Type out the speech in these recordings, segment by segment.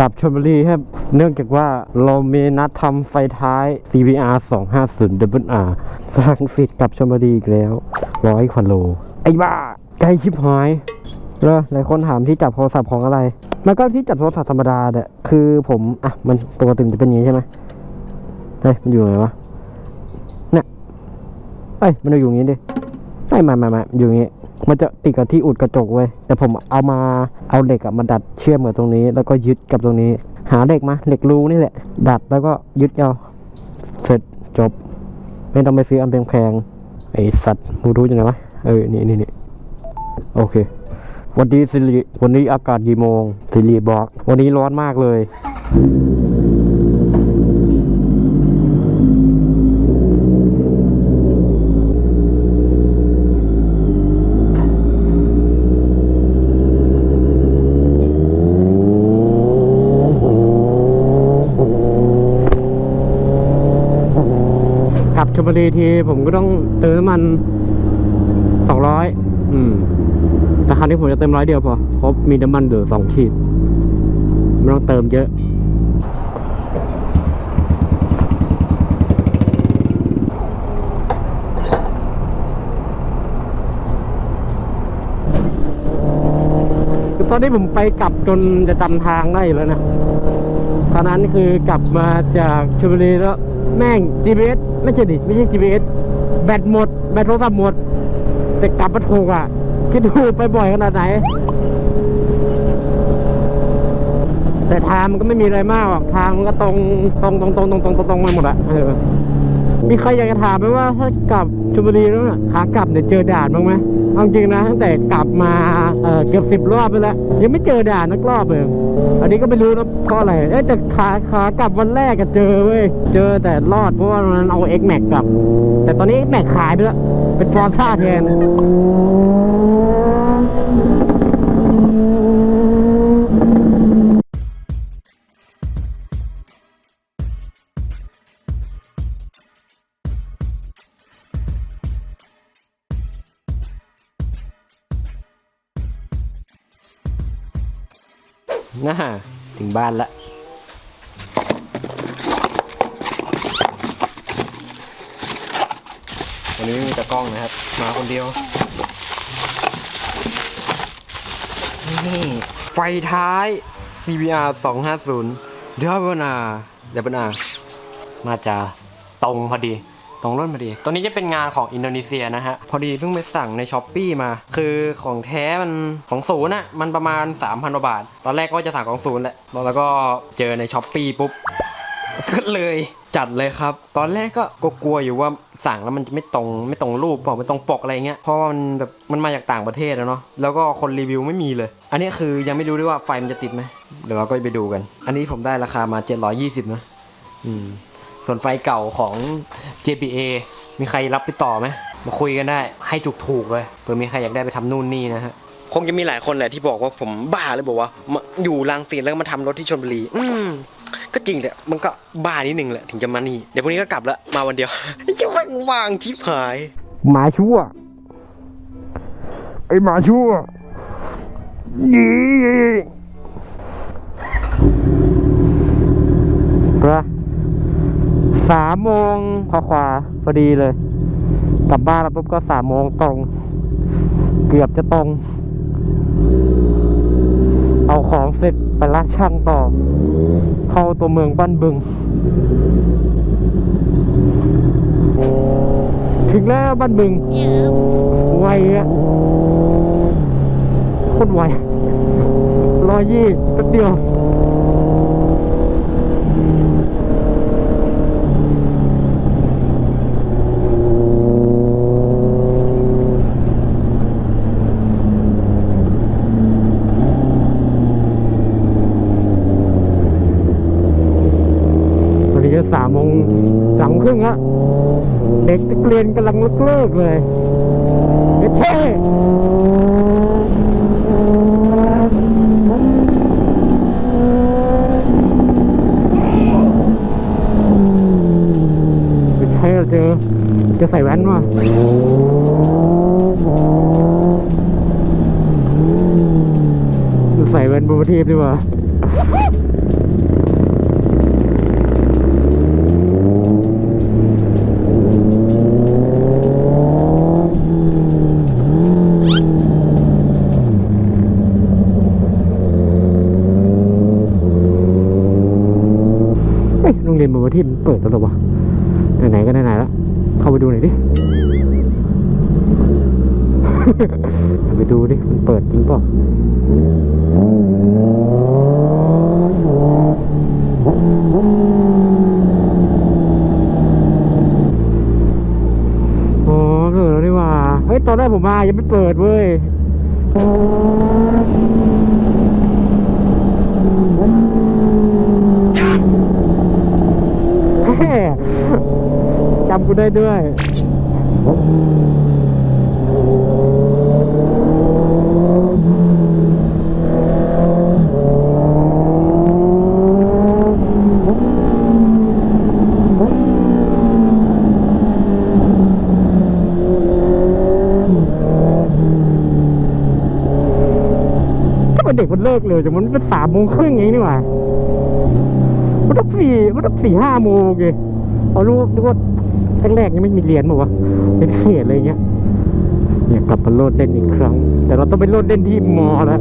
กับชลบุรีครับ เนื่องจากว่าเรามีนัดทำไฟท้าย CVR 250 WR ลังสิตกับชลบุรีอีกแล้วร้อยควันโล ไอ้บ้าไกลชิบหายเออหลายคนถามที่จับโทรศัพท์ของอะไร มันก็ที่จับโทรศัพท์ธรรมดาเนี่ยคือผมอะมันปกติจะเป็นอย่างนี้ใช่ไหมเฮ้ยมันอยู่ไหนวะเนี่ยเอ้ยมันอยู่อย่างนี้ดิไม่ไม่ไม่ไม่อยู่อย่างงี้ มันจะติดกับที่อุดกระจกเว้ยแต่ผมเอามาเอาเหล็กอะมาดัดเชื่อมกับตรงนี้ แล้วก็ยึดกับตรงนี้ หาเหล็กมาเหล็กรูนี่แหละ ดัดแล้วก็ยึดเอาเสร็จจบ ไม่ต้องไปซื้ออันแพงๆไอสัตว์มูรู้จังไงวะเออนี่นี่นี่โอเค วันนี้สิริวันนี้อากาศกี่โมงสิริบอก วันนี้ร้อนมากเลย ชลบุรีทีผมก็ต้องเติมน้ำมันสองร้อยอืม แต่ครั้นี้ผมจะเติมร้อยเดียวพอเพราะมีน้ำมันเหลือสองขีดไม่ต้องเติมเยอะคือตอนนี้ผมไปกลับจนจะจำทางได้อยู่แล้วนะ ตอนนั้นคือกลับมาจากชลบุรีแล้ว แม่ง GPS ไม่ใช่ดิไม่ใช่ GPS แบตหมด แบตโทรศัพท์หมด แต่กลับมาถูกอะ คิดดูไปบ่อยขนาดไหน แต่ทางมันก็ไม่มีอะไรมากหรอกทางมันก็ตรงตรงตรงตรงตรงตรงตรงตรงมาหมดอะเออมีใครอยากจะถามไหมว่าถ้ากลับชลบุรีแล้วน่ะขากลับเนี่ยเจอด่านบ้างไหมเอาจริงนะตั้งแต่กลับมาเออเกือบสิบรอบไปแล้วยังไม่เจอด่านนักรอบเลย อันนี้ก็ไม่รู้นะเพราะอะไรเอ๊ะแต่ขาขากลับวันแรกก็เจอเว้ย เจอแต่รอดเพราะว่ามันเอา X Max กลับ แต่ตอนนี้ X Max ขายไปแล้ว เป็นฟอร์ซ่าแทน น่าถึงบ้านละวันนี้ไม่มีตะกล้องนะครับ มาคนเดียว นี่ ไฟท้าย CBR 250 d o u b l R d o u b l R น่าจะตรงพอดี ตรงร่นพอดีตัวนี้จะเป็นงานของอินโดนีเซียนะฮะ พอดีเพิ่งไปสั่งในช้อปปีมา คือของแท้มันของศูนย์อะมันประมาณ 3,000กว่าบาท ตอนแรกก็จะสั่งของศูนย์แหละ แล้วก็เจอในช้อปปีปุ๊บก็เลยจัดเลยครับ ตอนแรกก็กลัวอยู่ว่าสั่งแล้วมันจะไม่ตรงไม่ตรงรูปเปล่าไม่ตรงปกอะไรเงี้ยเพราะว่ามันแบบมันมาจากต่างประเทศอะเนาะแล้วก็คนรีวิวไม่มีเลย อันนี้คือยังไม่รู้ด้วยว่าไฟมันจะติดไหมเดี๋ยวเราก็ไปดูกัน อันนี้ผมได้ราคามา 720นะอืม ส่วนไฟเก่าของ JPA มีใครรับไปต่อไหมมาคุยกันได้ให้ถูกๆเลยเผื่อมีใครอยากได้ไปทำนู่นนี่นะฮะ คงจะมีหลายคนแหละที่บอกว่าผมบ้าเลยบอกว่ามาอยู่รังสิตแล้วก็มาทำรถที่ชลบุรี อืมก็จริงแหละมันก็บ้านิดนึงแหละถึงจะมานี่เดี๋ยวพรุ่งนี้ก็กลับแล้วมาวันเดียว จะว่างวางชิบหาย หมาชั่ว ไอหมาชั่วยี่กระ สามโมงขวาขวาพอดีเลย กลับบ้านแล้วปุ๊บก็สามโมงตรง เกือบจะตรง เอาของเสร็จไปลากช่างต่อ เข้าตัวเมืองบ้านบึง ถึงแล้วบ้านบึงไวอะโคตรไวร้อยยี่แป๊บเดียว ตอนนี้ก็สามโมง สามโมงครึ่องละเด็กนักเรียนกำลังเลิกเลิกเลยเฮ้เท่ใช่เหรอเจอจะใส่แว่นวะใส่แว่นบูทีฟดีกว่า เอ้ยโรงเรียนมือที่มันเปิดแล้วหรอวะไหนๆก็ไหนๆแล้วเข้าไปดูหน่อยดิไปดูดิมันเปิดจริงเปล่าโอ้เปิดแล้วนี่ว่า เฮ้ย ตอนแรกผมมายังไม่เปิดเว้ย แม่ จำกูได้ด้วยทำไมเด็กมันเลิกเร็วจังมันเป็นสามโมงครึ่งเองนี่หว่ามันต้องสี่มันต้องสี่ห้าโมงไง เอารู้นึกว่าแรกๆยังไม่มีเหรียญบอกว่าวะเป็นเศษอะไรเงี้ยเนี่ยกลับมาโลดเล่นอีกครั้ง แต่เราต้องไปโลดเล่นที่มอแล้ว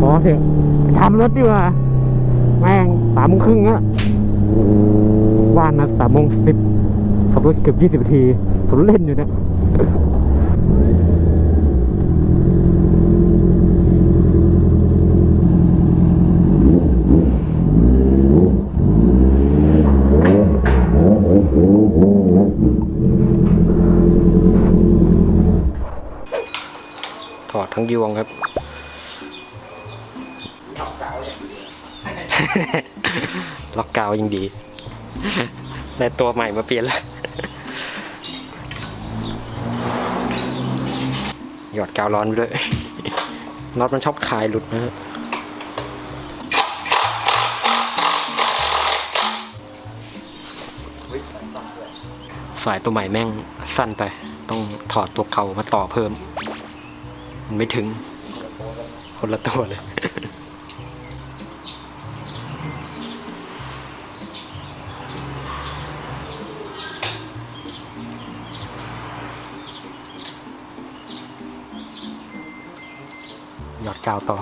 พอเถอะทำ รถดีกว่า แม่งสามโมงครึ่งอะว่านมาสามโมงสิบขับรถเกือบยี่สิบนาทีผมเล่นอยู่เนะถอดทั้งยวงครับ ล็อกกาวยังดีได้ตัวใหม่มาเปลี่ยนล้วหยอดกาวร้อนไปด้วยน็อตมันชอบคลายหลุดนะฮะสายตัวใหม่แม่งสั้นไป ต้องถอดตัวเก่ามาต่อเพิ่ม มันไม่ถึงคนละตัวเลย กาวต่อ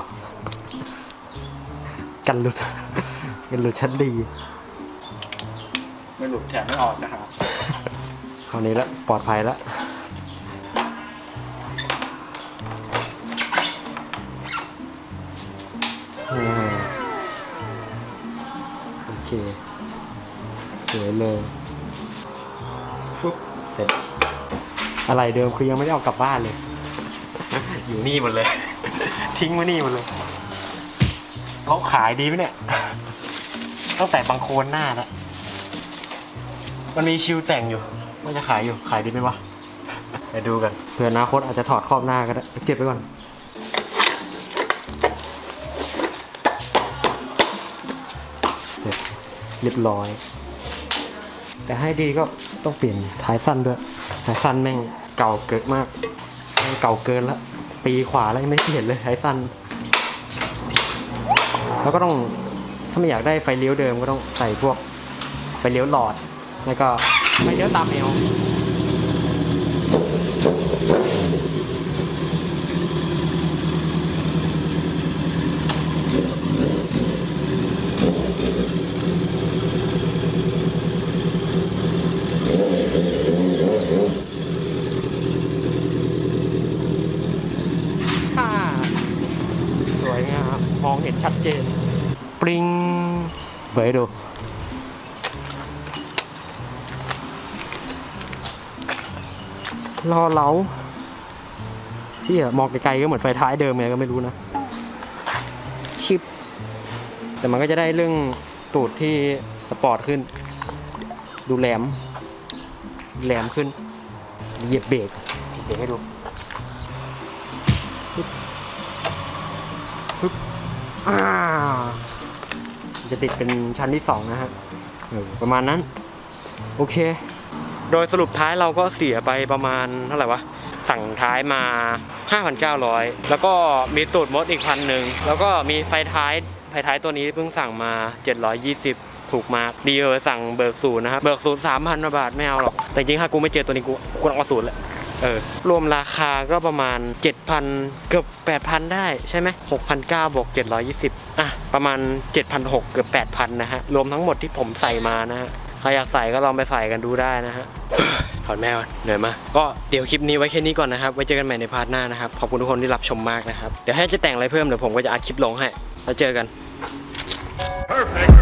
กันหลุด กันหลุดชั้นดีไม่หลุดแถมไม่ออกนะครับคราวนี้ละปลอดภัยละอ่าโอเคสวยเลยฟุ๊บเสร็จ อะไรเดิมคือยังไม่ได้เอากลับบ้านเลย อยู่นี่หมดเลย ทิ้งไว้นี่หมดเลยเขาขายดีไหมเนี่ย ตั้งแต่บางโคนหน้าแล้วมันมีชิวแต่งอยู่ว่าจะขายอยู่ขายดีไหมวะไปดูกันเผื่ออนาคตอาจจะถอดครอบหน้าก็ได้เก็บไว้ก่อนเสร็จเรียบร้อย แต่ให้ดีก็ต้องเปลี่ยนท้ายสั้นด้วยท้ายสั้นแม่งเก่าเกินมากแม่งเก่าเกินละ ปีขวาแล้วยังไม่เปลี่ยนเลยท้สั้นแล้วก็ต้องถ้าไม่อยากได้ไฟเลี้ยวเดิมก็ต้องใส่พวกไฟเลี้ยวหลอด แล้วก็ไฟเลี้ยวตามแนว อ่าสวยงามม องเห็นชัดเจน ปริงเบยดูรอเล้าที่มองไกลๆก็เหมือนไฟท้ายเดิมไงก็ไม่รู้นะ ชิป แต่มันก็จะได้เรื่องตูดที่สปอร์ตขึ้น ดูแหลม แหลมขึ้น เหยียบเบรกเหยียบเบรกให้ดูปึ๊บปึ๊บอ่า จะติดเป็นชั้นที่สองนะฮะเออประมาณนั้น โอเค โดยสรุปท้ายเราก็เสียไปประมาณเท่าไหร่วะ สั่งท้ายมา 5,900 แล้วก็มีตูดมดอีกพันหนึ่ง แล้วก็มีไฟท้ายไฟท้ายตัวนี้เพิ่งสั่งมา 720 ถูกมาก ดีเออสั่งเบิกศูนย์นะครับ เบิกศูนย์สามพันบาทไม่เอาหรอก แต่จริงๆถ้ากูไม่เจอตัวนี้กูกูต้องเอาศูนย์แหละ เออรวมราคาก็ประมาณ 7,000 เกือบ 8,000 ได้ใช่ไหม6,900บวก720อะประมาณ 7,600 เกือบ 8,000 นะฮะ รวมทั้งหมดที่ผมใส่มานะฮะ ใครอยากใส่ก็ลองไปใส่กันดูได้นะฮะถอนแม่เหนื่อยมากก็เดี๋ยวคลิปนี้ไว้แค่นี้ก่อนนะครับ ไว้เจอกันใหม่ในพาร์ทหน้านะครับ ขอบคุณทุกคนที่รับชมมากนะครับ เดี๋ยวให้จะแต่งอะไรเพิ่มเดี๋ยวผมก็จะอัดคลิปลงให้ แล้วเจอกัน Perfect.